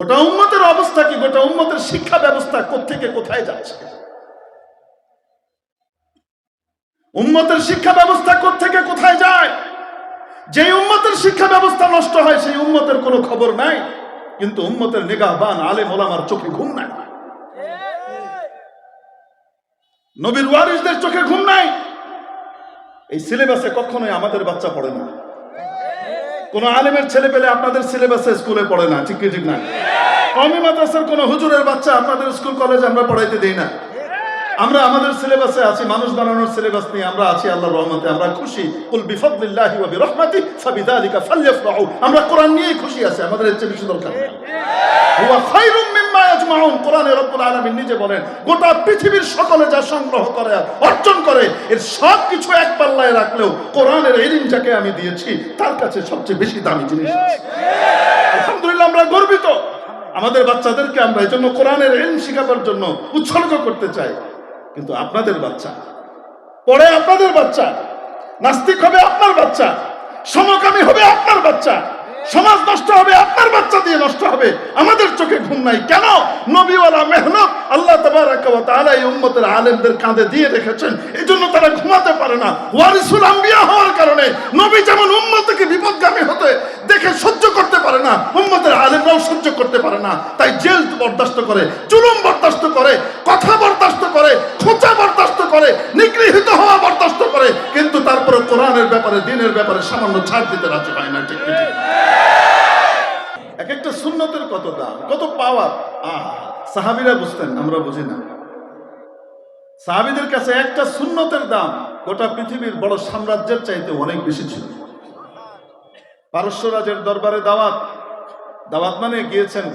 গোটা উম্মতের অবস্থা কি? গোটা উম্মতের শিক্ষা ব্যবস্থা কোত্থেকে, কোথায় যাচ্ছে? উম্মতের শিক্ষা ব্যবস্থা কোত্থেকে, কোথায় যায়? যে উম্মতের শিক্ষা ব্যবস্থা নষ্ট হয়, সেই উম্মতের কোনো খবর নাই। কিন্তু উম্মতের নিগাহবান আলেম ওলামার চোখে ঘুম নাই। নবীর ওয়ারিসদের চোখে ঘুম নাই। এই সিলেবাসে কখনোই আমাদের বাচ্চা পড়ে না। কোন আলেমের ছেলে পেলে আপনাদের সিলেবাসে স্কুলে পড়ে না, ঠিক ঠিক না? কমি মাদ্রাসার কোন হুজুরের বাচ্চা আপনাদের স্কুল কলেজ আমরা পড়াইতে দিই না। আমরা আমাদের সিলেবাসে আছি, মানুষ বানানোর সিলেবাস নিয়ে আমরা আছি আল্লাহর রহমতে, আমরা খুশি। কুল বিফদলিল্লাহি ওয়া বিরহমাতি ফালইফরাহু আমরা কোরআন নিয়েই খুশি আছি, আমাদের এর চেয়ে বেশি দরকার হুয়া খায়রুম মিম্মা ইয়াজমাউন, কোরআনে রব্বুল আলামিন নিজে বলেন, গোটা পৃথিবীর সকলে যা সংগ্রহ করে, অর্জন করে, এর সব কিছু এক পাল্লায় রাখলেও কোরআনের যাকে আমি দিয়েছি, তার কাছে সবচেয়ে বেশি দামি জিনিস আলহামদুলিল্লাহ আমরা গর্বিত। আমাদের বাচ্চাদেরকে আমরা এই জন্য কোরআনের ইলম শিখাবার জন্য উৎসর্গ করতে চাই। কিন্তু আপনাদের বাচ্চা। পরে আপনাদের বাচ্চা। নাস্তিক হবে আপনার বাচ্চা। সমকামী হবে আপনার বাচ্চা। সমাজ নষ্ট হবে আপনার বাচ্চা দিয়ে নষ্ট হবে। আমাদের চোখে ঘুম নাই। কেন? নবীওয়ালা মেহনত আল্লাহ উম্মতের আলেমদের কাঁধে দিয়ে রেখেছেন। এই জন্য তারা ঘুমাতে পারে না। ওয়ারিসুল আম্বিয়া হওয়ার কারণে নবী যেমন উম্মতকে বিপদগামী হতে দেখে সহ্য করতে পারে না, উম্মতের আলেমরাও সহ্য করতে পারে না। তাই জেল বরদাস্ত করে চুলুম বরদাস্ত করে, কথা বরদাস্ত করে খোঁচা বরদাস্ত করে, নিগৃহীত হওয়া বরদাস্ত করে, কিন্তু তারপরে কোরআনের ব্যাপারে, দিনের ব্যাপারে সামান্য ছাড় দিতে রাজি হয় না, ঠিক ঠিক? এক একটা সুন্নতের কত দাম, কত পাওয়ার? আহা, সাহাবিরা বুঝতেন, আমরা বুঝি না। সাহাবিদের কাছে একটা সুন্নতের দাম গোটা পৃথিবীর বড় সাম্রাজ্যের চাইতে অনেক বেশি ছিল। পারস্য রাজের দরবারে দাওয়াত দাওয়াত মানে গিয়েছেন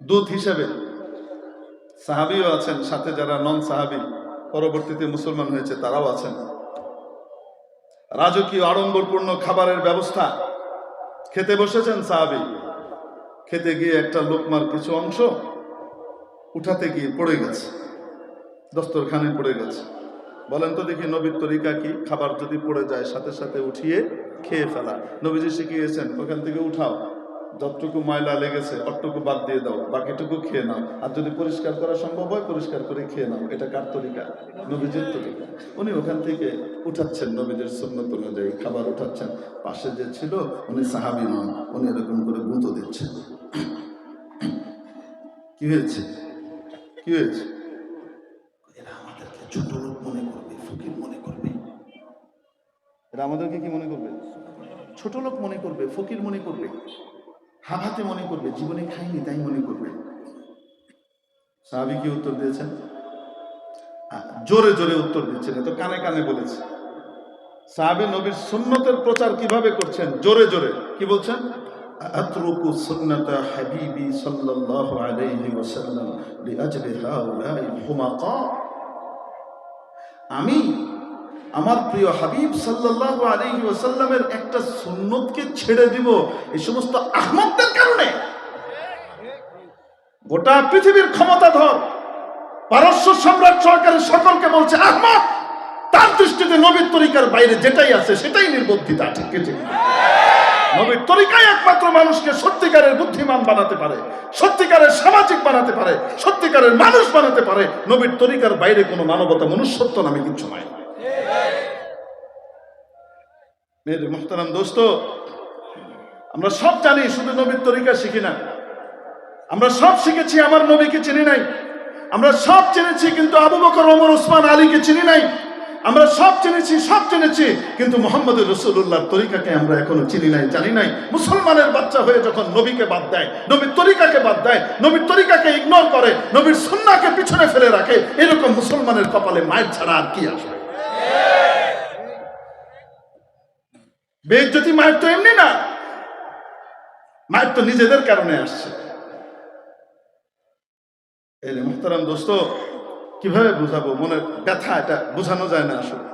দূত হিসেবে। সাহাবিও আছেন, সাথে যারা নন সাহাবি পরবর্তীতে মুসলমান হয়েছে, তারাও আছেন। রাজকীয় আড়ম্বরপূর্ণ খাবারের ব্যবস্থা। খেতে বসেছেন সাহাবি। খেতে গিয়ে একটা লোকমার কিছু অংশ উঠাতে গিয়ে পড়ে গেছে। দস্তরখানে পড়ে গেছে। বলেন তো দেখি নবীর তরিকা কি? খাবার যদি পড়ে যায়, সাথে সাথে উঠিয়ে খেয়ে ফেলা। নবীজি শিখিয়েছেন, ওখান থেকে উঠাও। যতটুকু ময়লা লেগেছে, অতটুকু বাদ দিয়ে দাও, বাকিটুকু খেয়ে নাও। আর যদি পরিষ্কার করা সম্ভব হয়, পরিষ্কার করে খেয়ে নাও। এটা কার তরিকা? নবীজির তরিকা। উনি ওখান থেকে উঠাচ্ছেন নবীদের সুন্নত অনুযায়ী, খাবার উঠাচ্ছেন। পাশে যে ছিল, উনি সাহাবি নন, উনি এরকম করে গুঁতো দিচ্ছেন। কি হয়েছে? কি হয়েছে? এরা আমাদেরকে ছোট লোক মনে করবে, ফকির মনে করবে। এরা আমাদেরকে কি মনে করবে? ছোট লোক মনে করবে, ফকির মনে করবে। হাভাতে মনে করবে, জীবনে খাইনি, তাই মনে করবে। সাহাবি কি উত্তর দিয়েছেন? জোরে জোরে উত্তর দিচ্ছেন, এ তো কানে কানে বলেছে। সাহাবি নবীর সুন্নতের প্রচার কীভাবে করছেন? জোরে জোরে, কি বলছেন? আতরুকু সুন্নাতা হাবিবি সাল্লাল্লাহু আলাইহি ওয়াসাল্লাম লিআজলি হাউলাইল হুমাকা আমি আমার প্রিয় হাবিব সাল্লাল্লাহু আলাইহি ওয়াসাল্লামের একটা সুন্নতকে ছেড়ে দিব এই সমস্ত আহমদদের কারণে। গোটা পৃথিবীর ক্ষমতাধর পারস্য সম্রাট সরকারের সকলকে বলছে, আহমদ, তার দৃষ্টিতে নবীর তরিকার বাইরে যেটাই আছে সেটাই নির্বুদ্ধিতা, ঠিক ঠিক নবীর তরিকাই একমাত্র মানুষকে সত্যিকারের বুদ্ধিমান বানাতে পারে, সত্যিকারের সামাজিক বানাতে পারে, সত্যিকারের মানুষ বানাতে পারে। নবীর তরিকার বাইরে কোনো মানবতা মনুষ্যত্ব নামে কিছু নাই। মোহতারাম দোস্ত, আমরা সব জানি শুধু নবীর তরিকা শিখি না। আমরা সব শিখেছি, আমার নবীকে চিনি নাই। আমরা সব চিনেছি কিন্তু আবু বকর, ওমর, ওসমান, আলীকে চিনি নাই। আমরা সব চিনেছি সব চিনেছি কিন্তু মোহাম্মদ রসুল্লাহর তরিকাকে আমরা এখনও চিনি নাই, জানি নাই। মুসলমানের বাচ্চা হয়ে যখন নবীকে বাদ দেয়, নবীর তরিকাকে বাদ দেয়, নবীর তরিকাকে ইগনোর করে, নবীর সুন্নাকে পিছনে ফেলে রাখে, এরকম মুসলমানের কপালে মায়ের ছাড়া আর কি আসবে বেজ্জতি মায়ের তো এমনি না। মায়ের তো নিজেদের কারণে আসছে। এই মুহতারাম দোস্ত, কীভাবে বুঝাবো? মনের ব্যথা, এটা বোঝানো যায় না আসলে।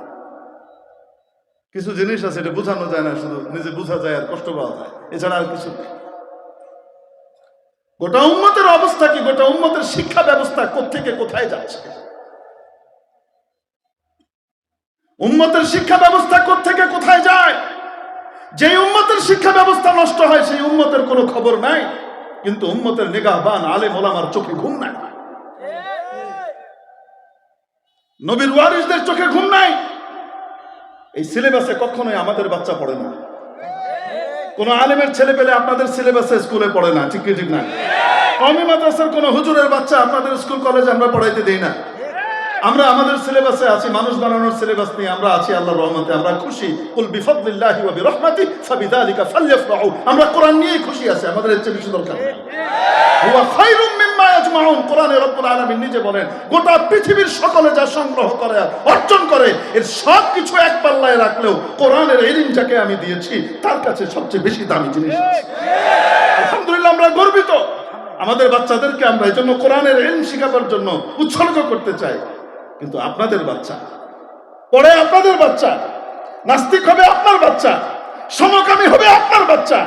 কিছু জিনিস আছে, এটা বোঝানো যায় না, শুধু নিজে বোঝা যায় আর কষ্ট পাওয়া যায়। এছাড়া আর কিছু গোটা উন্মতের অবস্থা কি? গোটা উন্মতের শিক্ষা ব্যবস্থা কোত্থেকে, কোথায় যাচ্ছে? উন্মতের শিক্ষা ব্যবস্থা কোত্থেকে কোথায় যায় যে উন্মতের শিক্ষা ব্যবস্থা নষ্ট হয়, সেই উন্মতের কোনো খবর নাই। কিন্তু উম্মতের নিগাহবান আলেম, ওলামার চোখে ঘুম নাই। নবীর ওয়ারিসদের চোখে ঘুম নাই। এই সিলেবাসে কখনোই আমাদের বাচ্চা পড়ে না। কোন আলেমের ছেলে পেলে আপনাদের সিলেবাসে স্কুলে পড়ে না, ঠিক ঠিক না? কমি মাদ্রাসার কোন হুজুরের বাচ্চা আপনাদের স্কুল, কলেজে আমরা পড়াইতে দিই না। আমরা আমাদের সিলেবাসে আছি, মানুষ বানানোর সিলেবাস নিয়ে আমরা আছি আল্লাহর রহমতে আমরা খুশি। কুল বিফদলিল্লাহি ওয়া বিরহমাতি ফালইফরাহু আমরা কোরআন নিয়েই খুশি আছি, আমাদের এর চেয়ে বেশি দরকার হুয়া খায়রুম মিম্মা ইয়াজমাউন, কোরআনে রব্বুল আলামিন নিজে বলেন, গোটা পৃথিবীর সকলে যা সংগ্রহ করে অর্জন করে, এর সব কিছু এক পাল্লায় রাখলেও কোরআনের আমি দিয়েছি, তার কাছে সবচেয়ে বেশি দামি জিনিস আলহামদুলিল্লাহ, আমরা গর্বিত। আমাদের বাচ্চাদেরকে আমরা এই জন্য কোরআনের এলম শিখাবার জন্য উৎসর্গ করতে চাই। কিন্তু আপনাদের বাচ্চা। পরে আপনাদের বাচ্চা। নাস্তিক হবে আপনার বাচ্চা। সমকামী হবে আপনার বাচ্চা।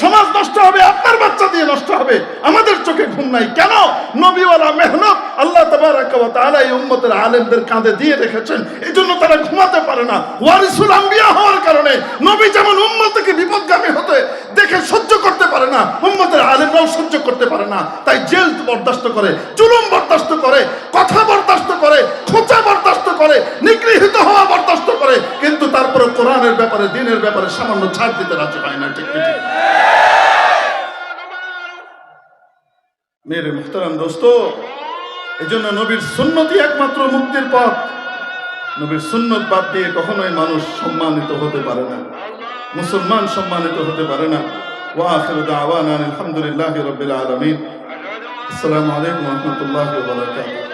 সমাজ নষ্ট হবে আপনার বাচ্চা দিয়ে নষ্ট হবে। আমাদের চোখে ঘুম নাই। কেন? নবীওয়ালা মেহনত আল্লাহ তাআলা এই উম্মতের আলেমদের কাঁধে দিয়ে রেখেছেন। এই জন্য তারা ঘুমাতে পারে না। ওয়ারিসুল আম্বিয়া হওয়ার কারণে নবী যেমন উম্মতকে বিপদগামী হতে দেখে সহ্য করতে পারে না, উম্মতের আলেমরাও সহ্য করতে পারে না। তাই জেল বরদাস্ত করে চুলুম বরদাস্ত করে, কথা বরদাস্ত কোরআনের ব্যাপারে, দিনের ব্যাপারে সামান্য ছাড় দিতে রাজি হয় না, ঠিক ঠিক? মেরে মুহতারাম দোস্ত এই জন্য নবীর সুন্নতি একমাত্র মুক্তির পথ। নবীর সুন্নত বাদ দিয়ে কখনোই মানুষ সম্মানিত হতে পারে না। মুসলমান সম্মানিত হতে পারে না। ওয়াখির দাওয়ানা আলহামদুলিল্লাহ রবিল আলমিন। আসসালামু আলাইকুম রহমতুল্লাহ বারকাতুহ।